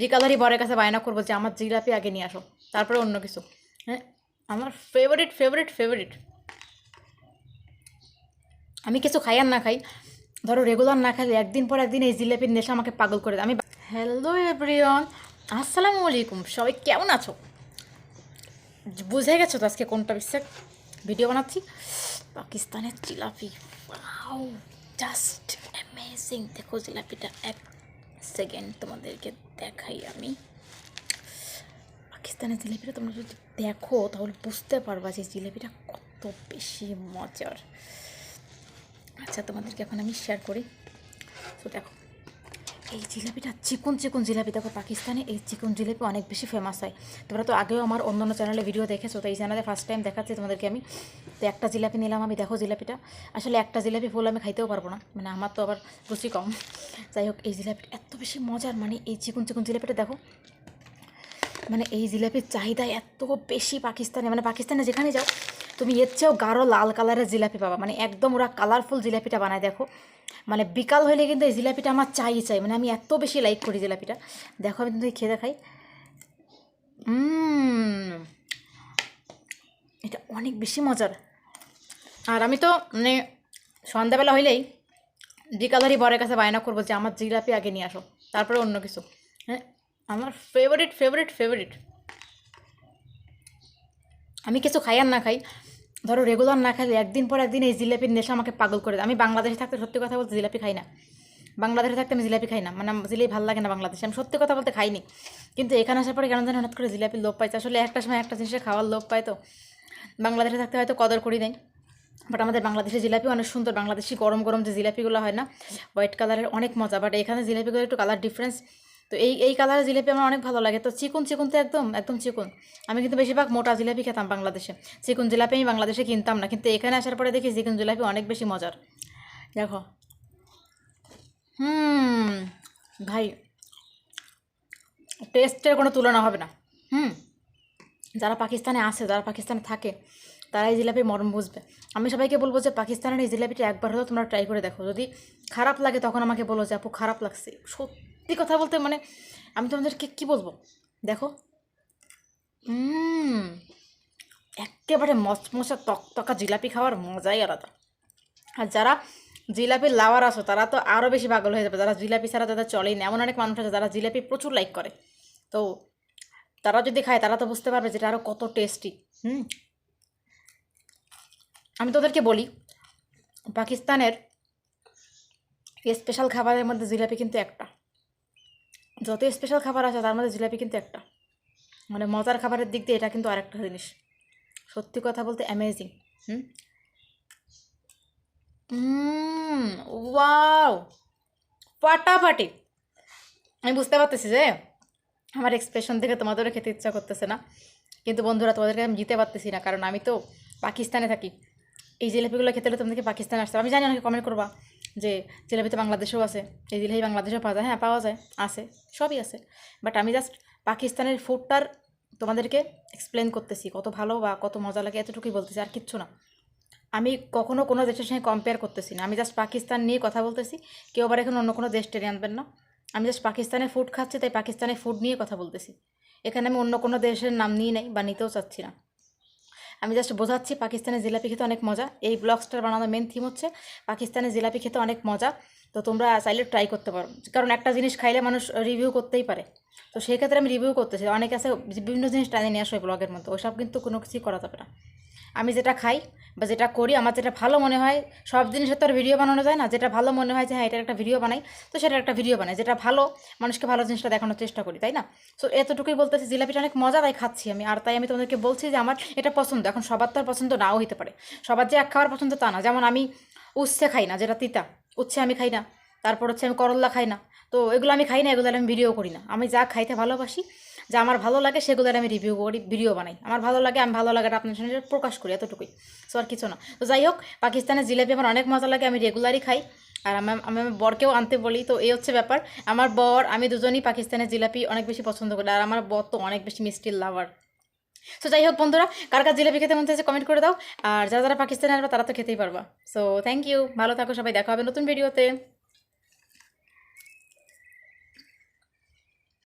বিকাধারি বরের কাছে বায়না করব যে, আমার জিলাপি আগে নিয়ে আসো, তারপরে অন্য কিছু। হ্যাঁ আমার ফেভারিট ফেভারিট ফেভারিট আমি কিছু খাই আর না খাই, ধরো রেগুলার না খাইলে একদিন পর একদিন এই জিলাপির নেশা আমাকে পাগল করে দেয়। আমি হ্যালো এভরিওয়ান আসসালামু আলাইকুম। সবাই কেমন আছো? বুঝে গেছো তো আজকে কোনটা বিশ্বাস ভিডিও বানাচ্ছি। পাকিস্তানের জিলাপি। জাস্ট অ্যামেজিং দেখো জিলাপিটা এক সেকেন্ড তোমাদেরকে দেখাই আমি। পাকিস্তানের জিলেপিটা তোমরা যদি দেখো, তাহলে বুঝতে পারবা যে জিলেপিটা কত বেশি মজার। আচ্ছা তোমাদেরকে এখন আমি শেয়ার করি। তো দেখো এই জিলাপিটা চিকন চিকন জিলাপি। দেখো, পাকিস্তানে এই চিকন জিলাপি অনেক বেশি ফেমাস হয়। তোমরা তো আগেও আমার অন্যান্য চ্যানেলে ভিডিও দেখেছ, তো এই চ্যানেলে ফার্স্ট টাইম দেখাচ্ছি তোমাদেরকে আমি। তো একটা জিলাপি নিলাম আমি, দেখো জিলাপিটা। আসলে একটা জিলাপি ফুল আমি খাইতেও পারব না মানে আমার তো আবার রুচি কম। যাই হোক, এই জিলাপিটা এত বেশি মজার মানে এই চিকন চিকন জিলাপিটা দেখো। মানে এই জিলাপির চাহিদা এত বেশি পাকিস্তানে মানে পাকিস্তানে যেখানে যাও, তুমি এর চেয়েও গাঢ় লাল কালারের জিলাপি পাবা। মানে একদম ওরা কালারফুল জিলাপিটা বানায়, দেখো। মানে বিকাল হলে কিন্তু এই জিলাপিটা আমার চাই চাই। মানে আমি এত বেশি লাইক করি জিলাপিটা। দেখো, আমি কিন্তু খেয়ে দেখাই। এটা অনেক বেশি মজার। আর আমি তো মানে সন্ধ্যাবেলা হইলেই বিকালারি বরের কাছে বায়না করব যে, আমার জিলাপি আগে নিয়ে আসো, তারপরে অন্য কিছু। হ্যাঁ আমার ফেভারিট ফেভারিট ফেভারিট আমি কিছু খাই আর না খাই ধরো রেগুলার না খাইলে একদিন পর একদিন এই জিলাপির নেশা আমাকে পাগল করে দেয়। আমি বাংলাদেশে থাকতে সত্যি কথা বলতে জিলাপি খাই না। বাংলাদেশে থাকতে আমি জিলাপি খাই না। মানে জিলাপি ভালো লাগে না বাংলাদেশে। আমি সত্যি কথা বলতে খাইনি। কিন্তু এখানে আসার পরে কেন জানি হঠাৎ করে জিলাপির লোভ পাইছে। আসলে একটা সময় একটা জিনিসের খাওয়ার লোভ পায় তো। বাংলাদেশে থাকতে হয়তো কদর করি নাই। বাট আমাদের বাংলাদেশের জিলাপি অনেক সুন্দর। বাংলাদেশি গরম গরম যে জিলাপিগুলো হয় না হোয়াইট কালারের অনেক মজা। বাট এখানে জিলাপিগুলো একটু কালার ডিফারেন্স তো এই এই কালারের জিলাপি আমার অনেক ভালো লাগে। তো চিকন চিকন তো একদম একদম চিকন। আমি কিন্তু বেশিরভাগ মোটা জিলাপি খেতাম বাংলাদেশে। চিকন জিলাপি আমি বাংলাদেশে কিনতাম না, কিন্তু এখানে আসার পরে দেখি চিকন জিলাপি অনেক বেশি মজার। দেখো। হুম, ভাই, টেস্টের কোনো তুলনা হবে না। হুম, যারা পাকিস্তানে আসে যারা পাকিস্তানে থাকে, তারা এই জিলাপির মরম বুঝবে। আমি সবাইকে বলব যে পাকিস্তানের এই জিলাপিটা একবার হলেও তোমরা ট্রাই করে দেখো। যদি খারাপ লাগে তখন আমাকে বলো যে, আপু, খারাপ লাগছে। সত্যি কথা বলতে মানে আমি তোমাদেরকে কী বলব? দেখো। একেবারে মচমচা তকতকা জিলাপি খাওয়ার মজাই আলাদা। আর যারা জিলাপির লাভার আসো তারা তো আরও বেশি পাগল হয়ে যাবে। যারা জিলাপি ছাড়া তাদের চলেই না। এমন অনেক মানুষ আছে যারা জিলাপি প্রচুর লাইক করে। তো তারা যদি খায়, তারা তো বুঝতে পারবে যেটা আরও কত টেস্টি হুম। আমি তোদেরকে বলি, পাকিস্তানের স্পেশাল খাবারের মধ্যে জিলাপি কিন্তু একটা। যত স্পেশাল খাবার আছে তার মধ্যে জিলাপি কিন্তু একটা। মানে মজার খাবারের দিক দিয়ে এটা কিন্তু আরেকটা জিনিস। সত্যি কথা বলতে অ্যামেজিং হুম? ওয়াও ফাটাফাটি। আমি বুঝতে পারতেছি যে আমার এক্সপ্রেশন দেখে তোমাদেরও খেতে ইচ্ছা করতেছে না। কিন্তু বন্ধুরা, তোমাদেরকে আমি জিতে পারতেছি না। কারণ আমি তো পাকিস্তানে থাকি। এই জিলাপিগুলো খেতে হলে তোমাদেরকে পাকিস্তানে আসতে। আমি জানি অনেকে কমেন্ট করবা। যে জিলাপি তো বাংলাদেশেও আছে, এই জিলাপি বাংলাদেশেও পাওয়া যায় হ্যাঁ পাওয়া যায়, আছে, সবই আছে। বাট আমি জাস্ট পাকিস্তানের ফুডটার তোমাদেরকে এক্সপ্লেন করতেছি, কত ভালো বা কত মজা লাগে, এতটুকুই বলতেছি, আর কিচ্ছু না। আমি কখনো কোনো দেশের সঙ্গে কম্পেয়ার করতেছি না, আমি জাস্ট পাকিস্তান নিয়ে কথা বলতেছি, কেউ আবার এখন অন্য কোনো দেশ টেনে আনবেন না। আমি জাস্ট পাকিস্তানের ফুড খাচ্ছি, তাই পাকিস্তানের ফুড নিয়ে কথা বলতেছি। এখানে আমি অন্য কোনো দেশের নাম নিয়ে নেই বা নিতেও চাচ্ছি না। আমি জাস্ট বোঝাচ্ছি পাকিস্তানের জিলাপি খেতে অনেক মজা। এই ব্লগসটার বানানোর মেন থিম হচ্ছে পাকিস্তানের জিলাপি খেতে অনেক মজা। তো তোমরা চাইলে ট্রাই করতে পারো। কারণ একটা জিনিস খাইলে মানুষ রিভিউ করতেই পারে। তো সেই ক্ষেত্রে আমি রিভিউ করতেছি। অনেকে আছে বিভিন্ন জিনিস টানে নিয়ে আসো ব্লগের মধ্যে। ওইসব কিন্তু কোনো কিছুই করা যাবে না। আমি যেটা খাই বা যেটা করি, আমার যেটা ভালো মনে হয়, সব জিনিসের তো আর ভিডিও বানানো যায় না। যেটা ভালো মনে হয় যে হ্যাঁ এটার একটা ভিডিও বানাই, তো সেটা একটা ভিডিও বানাই। যেটা ভালো, মানুষকে ভালো জিনিসটা দেখানোর চেষ্টা করি, তাই না? সো এতটুকুই বলতেছি, জিলাপিটা অনেক মজা তাই খাচ্ছি আমি, আর তাই আমি তোমাদেরকে বলছি যে, আমার এটা পছন্দ। এখন সবার তো আর পছন্দ নাও হতে পারে। সবার যে এক খাওয়ার পছন্দ তা না। যেমন আমি উচ্ছে খাই না, যেটা তিতা, উচ্ছে আমি খাই না। তারপর হচ্ছে আমি করল্লা খাই না। তো এগুলো আমি খাই না, এগুলো আমি ভিডিও করি না। আমি যা খাইতে ভালোবাসি যা আমার ভালো লাগে সেগুলোর আমি রিভিউ করি ভিডিও বানাই। আমার ভালো লাগে, আমি ভালো লাগাটা আপনার সঙ্গে প্রকাশ করি, এতটুকুই। সো আর কিছু না। তো যাই হোক, পাকিস্তানের জিলাপি আমার অনেক মজা লাগে, আমি রেগুলারই খাই। আর আমি আমি বরকেও আনতে বলি, তো এই হচ্ছে ব্যাপার। আমার বর, আমি দুজনই পাকিস্তানের জিলাপি অনেক বেশি পছন্দ করি, আর আমার বর তো অনেক বেশি মিষ্টির লাভার সো যাই হোক বন্ধুরা, কার কার জিলাপি খেতে মন চাইছে কমেন্ট করে দাও। আর যারা যারা পাকিস্তানে আসবে, তারা তো খেতেই পারবা। সো থ্যাংক ইউ ভালো থাকো সবাই, দেখা হবে নতুন ভিডিওতে